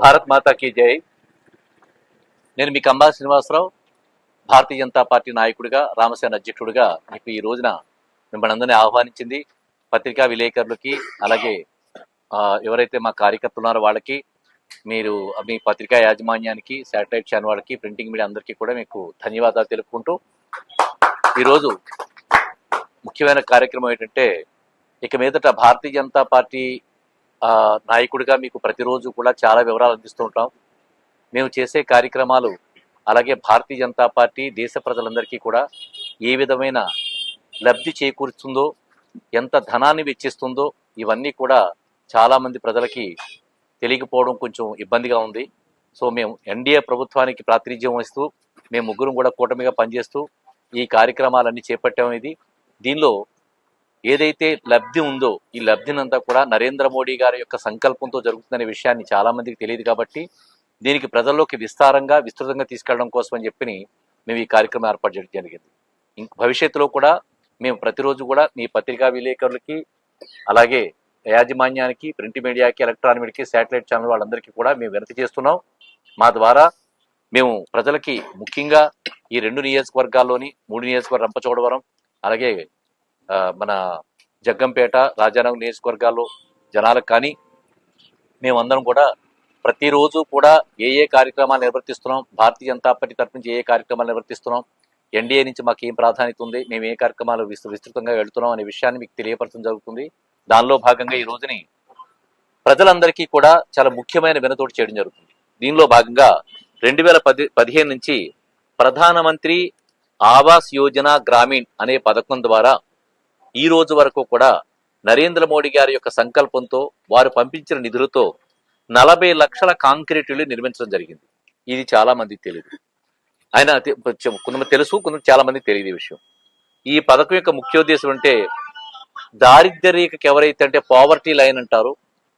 భారత్ మాతాకి జై. నేను మీ అంబా శ్రీనివాసరావు భారతీయ జనతా పార్టీ నాయకుడిగా రామసేన అధ్యక్షుడిగా మీకు ఈ రోజున మిమ్మల్ని అందరినీ ఆహ్వానించింది పత్రికా విలేకరులకి అలాగే ఎవరైతే మా కార్యకర్తలు ఉన్నారో వాళ్ళకి మీరు మీ పత్రికా యాజమాన్యానికి శాటిలైట్ ఛానల్ వాళ్ళకి ప్రింటింగ్ మీడియా అందరికీ కూడా మీకు ధన్యవాదాలు తెలుపుకుంటూ ఈరోజు ముఖ్యమైన కార్యక్రమం ఏంటంటే ఇక మీదట భారతీయ జనతా పార్టీ నాయకుడిగా మీకు ప్రతిరోజు కూడా చాలా వివరాలు అందిస్తూ ఉంటాం. మేము చేసే కార్యక్రమాలు అలాగే భారతీయ జనతా పార్టీ దేశ ప్రజలందరికీ కూడా ఏ విధమైన లబ్ధి చేకూరుస్తుందో ఎంత ధనాన్ని వెచ్చిస్తుందో ఇవన్నీ కూడా చాలామంది ప్రజలకి తెలియకపోవడం కొంచెం ఇబ్బందిగా ఉంది. సో మేము ఎన్డీఏ ప్రభుత్వానికి ప్రాతినిధ్యం వహిస్తూ మేము ముగ్గురం కూడా కూటమిగా పనిచేస్తూ ఈ కార్యక్రమాలన్నీ చేపట్టాం ఇది. దీనిలో ఏదైతే లబ్ధి ఉందో ఈ లబ్ధినంతా కూడా నరేంద్ర మోడీ గారి యొక్క సంకల్పంతో జరుగుతుందనే విషయాన్ని చాలా మందికి తెలియదు కాబట్టి దీనికి ప్రజల్లోకి విస్తారంగా విస్తృతంగా తీసుకెళ్ళడం కోసం అని చెప్పి మేము ఈ కార్యక్రమం ఏర్పాటు చేయడం జరిగింది. ఇంక భవిష్యత్తులో కూడా మేము ప్రతిరోజు కూడా మీ పత్రికా విలేకరులకి అలాగే యాజమాన్యానికి ప్రింట్ మీడియాకి ఎలక్ట్రానిక్ మీడియాకి శాటిలైట్ ఛానల్ వాళ్ళందరికీ కూడా మేము వినతి చేస్తున్నాం. మా ద్వారా మేము ప్రజలకి ముఖ్యంగా ఈ రెండు నియోజకవర్గాల్లోని మూడు నియోజకవర్గం రంపచోడవరం అలాగే మన జగ్గంపేట రాజానగర్ నియోజకవర్గాల్లో జనాలకు కానీ మేమందరం కూడా ప్రతిరోజు కూడా ఏ ఏ కార్యక్రమాలు నిర్వర్తిస్తున్నాం భారతీయ జనతా పార్టీ తరఫు నుంచి ఏ ఏ కార్యక్రమాలు నిర్వర్తిస్తున్నాం ఎన్డీఏ నుంచి మాకు ఏం ప్రాధాన్యత ఉంది మేము ఏ కార్యక్రమాలు విస్తృ- విస్తృతంగా వెళ్తున్నాం అనే విషయాన్ని మీకు తెలియపరచడం జరుగుతుంది. దానిలో భాగంగా ఈ రోజుని ప్రజలందరికీ కూడా చాలా ముఖ్యమైన వినతోటి చేయడం జరుగుతుంది. దీనిలో భాగంగా రెండు వేల పది పదిహేను నుంచి ప్రధానమంత్రి ఆవాస్ యోజన గ్రామీణ్ అనే పథకం ద్వారా ఈ రోజు వరకు కూడా నరేంద్ర మోడీ గారి యొక్క సంకల్పంతో వారు పంపించిన నిధులతో నలభై లక్షల కాంక్రీట్ ఇల్లు నిర్మించడం జరిగింది. ఇది చాలా మందికి తెలియదు ఆయన కొంతమంది తెలుసు కొంత చాలా మందికి తెలియదు ఈ విషయం. ఈ పథకం యొక్క ముఖ్యోద్దేశం అంటే దారిద్ర్య రేఖకి ఎవరైతే అంటే పావర్టీ లైన్ అంటారు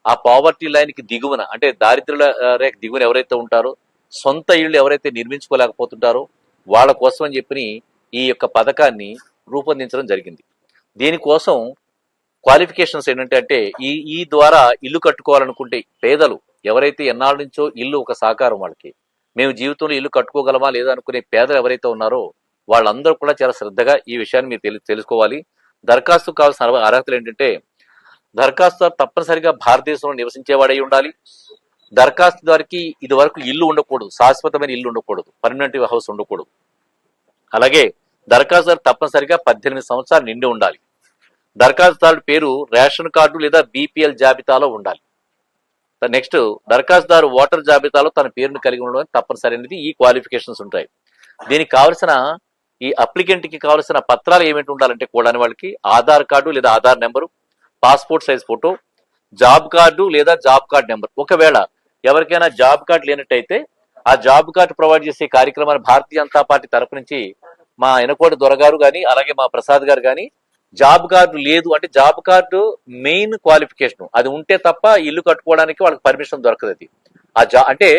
ఆ పావర్టీ లైన్కి దిగువన అంటే దారిద్ర్య రేఖ దిగువన ఎవరైతే ఉంటారో సొంత ఇళ్ళు ఎవరైతే నిర్మించుకోలేకపోతుంటారో వాళ్ళ కోసం అని చెప్పి ఈ యొక్క పథకాన్ని రూపొందించడం జరిగింది. దీనికోసం క్వాలిఫికేషన్స్ ఏంటంటే అంటే ఈ ఈ ద్వారా ఇల్లు కట్టుకోవాలనుకుంటే పేదలు ఎవరైతే ఎన్నాళ్ళ నుంచో ఇల్లు ఒక సహకారం వాళ్ళకి మేము జీవితంలో ఇల్లు కట్టుకోగలమా లేదా అనుకునే పేదలు ఎవరైతే ఉన్నారో వాళ్ళందరూ కూడా చాలా శ్రద్ధగా ఈ విషయాన్ని మీరు తెలి తెలుసుకోవాలి. దరఖాస్తు కావాల్సిన అర్హతలు ఏంటంటే దరఖాస్తు తప్పనిసరిగా భారతదేశంలో నివసించేవాడై ఉండాలి. దరఖాస్తుదారికి ఇది వరకు ఇల్లు ఉండకూడదు శాశ్వతమైన ఇల్లు ఉండకూడదు పర్మనెంట్ హౌస్ ఉండకూడదు. అలాగే దరఖాస్తుదారు తప్పనిసరిగా పద్దెనిమిది సంవత్సరాలు నిండి ఉండాలి. దరఖాస్తుదారుడి పేరు రేషన్ కార్డు లేదా బీపీఎల్ జాబితాలో ఉండాలి. నెక్స్ట్ దరఖాస్తుదారు ఓటర్ జాబితాలో తన పేరును కలిగి ఉండడం తప్పనిసరి అనేది ఈ క్వాలిఫికేషన్స్ ఉంటాయి. దీనికి కావలసిన ఈ అప్లికెంట్కి కావలసిన పత్రాలు ఏమిటి ఉండాలంటే కూడా వాళ్ళకి ఆధార్ కార్డు లేదా Aadhaar number passport size photo job card లేదా జాబ్ కార్డ్ నెంబర్. ఒకవేళ ఎవరికైనా జాబ్ కార్డు లేనట్టయితే ఆ జాబ్ కార్డు ప్రొవైడ్ చేసే కార్యక్రమాన్ని భారతీయ జనతా పార్టీ తరపు నుంచి మా ఎనకోటి దొరగారు కానీ అలాగే మా ప్రసాద్ గారు కానీ జాబ్ కార్డు లేదు అంటే జాబ్ కార్డు మెయిన్ క్వాలిఫికేషన్. అది ఉంటే తప్ప ఇల్లు కట్టుకోవడానికి వాళ్ళకి పర్మిషన్ దొరకదు అది. ఆ జా అంటే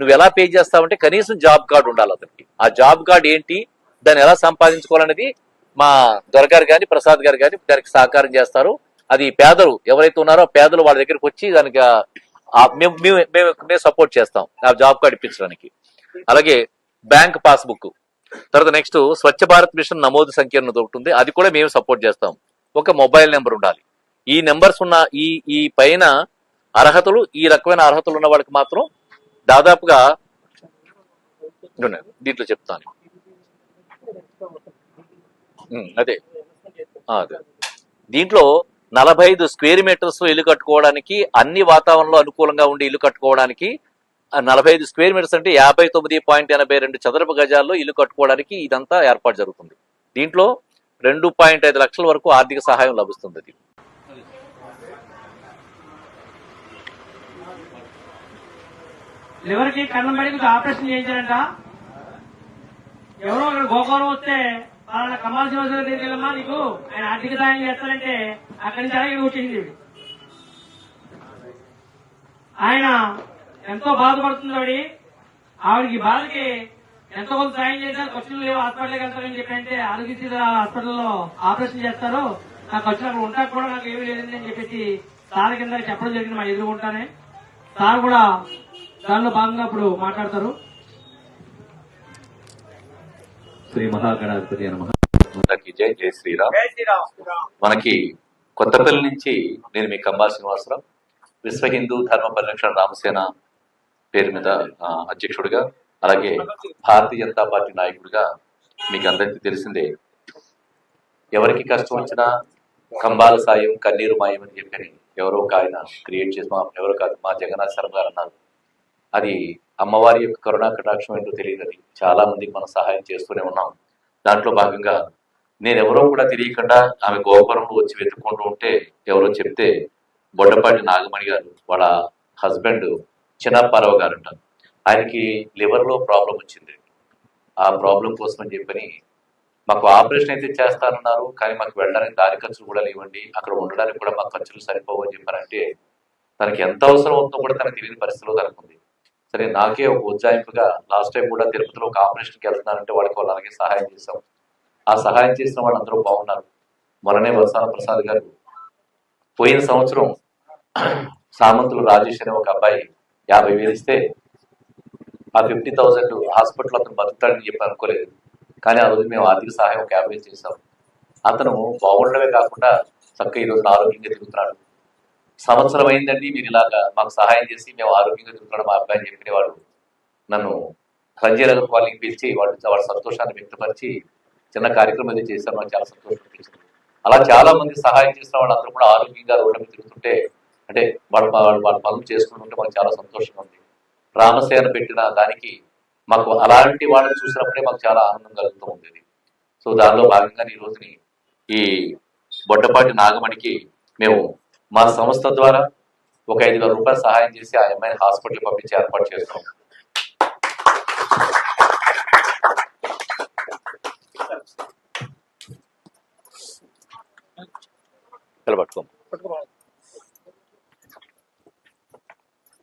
నువ్వు ఎలా పే చేస్తావంటే కనీసం జాబ్ కార్డు ఉండాలి అతనికి. ఆ జాబ్ కార్డు ఏంటి దాన్ని ఎలా సంపాదించుకోవాలనేది మా దొరగారు కానీ ప్రసాద్ గారు కానీ దానికి సహకారం చేస్తారు. అది పేదలు ఎవరైతే ఉన్నారో పేదలు వాళ్ళ దగ్గరికి వచ్చి దానికి మేము మేము మేము మేము సపోర్ట్ చేస్తాం. ఆ జాబ్ కార్డు ఇప్పించడానికి. అలాగే బ్యాంక్ పాస్బుక్. తర్వాత నెక్స్ట్ స్వచ్ఛ భారత్ మిషన్ నమోదు సంఖ్యను దొరుకుతుంది ఒకటి ఉంది. అది కూడా మేము సపోర్ట్ చేస్తాం. ఒక మొబైల్ నెంబర్ ఉండాలి. ఈ నెంబర్స్ ఉన్న ఈ ఈ పైన అర్హతలు ఈ రకమైన అర్హతలు ఉన్న వాళ్ళకి మాత్రం దాదాపుగా దీంట్లో చెప్తాను. అదే. అదే. దీంట్లో నలభై ఐదు స్క్వేర్ మీటర్స్ ఇల్లు కట్టుకోవడానికి అన్ని వాతావరణంలో అనుకూలంగా ఉండి ఇల్లు కట్టుకోవడానికి నలభై ఐదు స్క్వేర్ మీటర్స్ అంటే యాభై తొమ్మిది పాయింట్ ఎనభై రెండు చదరపు గజాల్లో ఇల్లు కట్టుకోవడానికి ఇదంతా ఏర్పాటు జరుగుతుంది. దీంట్లో రెండు పాయింట్ ఐదు లక్షల వరకు ఆర్థిక సహాయం లభిస్తుంది అది. లివర్ కన్నం పడి కొంచెం ఆపరేషన్ చేయించారంట? ఎవరో అక్కడ గోకవరం వస్తే వాళ్ళ కమాల్ శివసేన దగ్గరికి వెళ్ళమ్మా నీకు. ఆయన ఆర్థిక సాయం చేస్తారంటే అక్కడి నుంచి అలాగే కూర్చుంది. ఆయన ఎంతో బాధపడుతుంది ఆవిడ ఆవిడకి బాధకి ఎంతో కొంత సాయం చేశారు? ఖర్చులు లేవు హాస్పిటల్కి వెళ్తారని చెప్పి అంటే ఆరోగ్యశ్రీ హాస్పిటల్లో ఆపరేషన్ చేస్తారు. నాకు ఖర్చులు అక్కడ ఉంటాక కూడా నాకు ఏమీ లేదండి అని చెప్పేసి సార్ కింద చెప్పడం జరిగింది మా ఎదురుకుంటానే సార్ కూడా దానిలో భాగంగా ఇప్పుడు మాట్లాడతారు. శ్రీ మహాగణాధిపతి నమ. అందరికి జై జై శ్రీరామ్. మనకి కొత్తపల్లి నుంచి నేను మీ కంబా శ్రీనివాసరావు. విశ్వ హిందూ ధర్మ పరిరక్షణ రామసేన పేరు మీద అధ్యక్షుడిగా అలాగే భారతీయ జనతా పార్టీ నాయకుడిగా మీకు అందరికీ తెలిసిందే. ఎవరికి కష్టం వచ్చినా కంబాల సాయం కన్నీరు మాయం అని చెప్పని ఎవరో ఒక ఆయన క్రియేట్ చేసి మా ఎవరో కాదు మా జగన్నాథ్ శర్మ గారు అన్నారు. అది అమ్మవారి యొక్క కరుణా కటాక్షం ఏంటో తెలియదని చాలా మందికి మనం సహాయం చేస్తూనే ఉన్నాం. దాంట్లో భాగంగా నేను ఎవరో కూడా తెలియకుండా ఆమె గోపురంలో వచ్చి వెతుక్కుంటూ ఉంటే ఎవరో చెప్తే బొడ్డపాటి నాగమణి గారు వాళ్ళ హస్బెండ్ చిన్నప్పారావు గారు అంట ఆయనకి లివర్లో ప్రాబ్లం వచ్చింది. ఆ ప్రాబ్లం కోసం అని చెప్పని మాకు ఆపరేషన్ అయితే చేస్తానన్నారు కానీ మాకు వెళ్ళడానికి దారి ఖర్చులు కూడా లేవండి అక్కడ ఉండడానికి కూడా మాకు ఖర్చులు సరిపోవు అని చెప్పారంటే తనకి ఎంత అవసరం ఉందో కూడా తనకు తెలియని పరిస్థితిలో తనకు ఉంది సరే నాకే ఒక ఉజ్జాయింపుగా లాస్ట్ టైం కూడా తిరుపతిలో ఒక ఆపరేషన్కి వెళ్తున్నానంటే వాళ్ళకి వాళ్ళు అలాగే సహాయం చేశాం. ఆ సహాయం చేసిన వాళ్ళందరూ బాగున్నారు. మొన్ననే వరసాల ప్రసాద్ గారు పోయిన సంవత్సరం సామంతులు రాజేష్ అనే ఒక అబ్బాయి యాభై వేలు ఇస్తే ఆ ఫిఫ్టీ థౌసండ్ హాస్పిటల్ అతను బతుకుతాడని చెప్పి అనుకోలేదు. కానీ ఆ రోజు మేము ఆర్థిక సహాయం ఒక యాభై చేశాం. అతను బాగుండడమే కాకుండా చక్కగా ఈ ఆరోగ్యంగా తిరుగుతున్నాడు. సంవత్సరం అయిందండి మీరు ఇలాగా మాకు సహాయం చేసి మేము ఆరోగ్యంగా తిరుగుతున్నాడు మా అబ్బాయి అని చెప్పినవాడు. నన్ను సంజయ్ నగర్ వాళ్ళకి పిలిచి వాళ్ళు వాళ్ళ సంతోషాన్ని వ్యక్తపరిచి చిన్న కార్యక్రమం అది చేశారు నాకు చాలా సంతోషం అనిపించింది. అలా చాలా మంది సహాయం చేసిన వాళ్ళందరూ కూడా ఆరోగ్యంగా రోడ్ల మీద తిరుగుతుంటే అంటే వాళ్ళు వాళ్ళ పనులు చేసుకుంటుంటే మాకు చాలా సంతోషంగా ఉంది. రామసేన పెట్టిన దానికి మాకు అలాంటి వాళ్ళని చూసినప్పుడే మాకు చాలా ఆనందం కలుగుతూ ఉండేది. సో దానిలో భాగంగా ఈ రోజుని ఈ బొట్టపాటి నాగమణికి మేము మా సంస్థ ద్వారా ఒక ఐదు వేల రూపాయలు సహాయం చేసి ఆ అమ్మాయిని హాస్పిటల్ పంపించి ఏర్పాటు చేస్తాం. పట్టుకో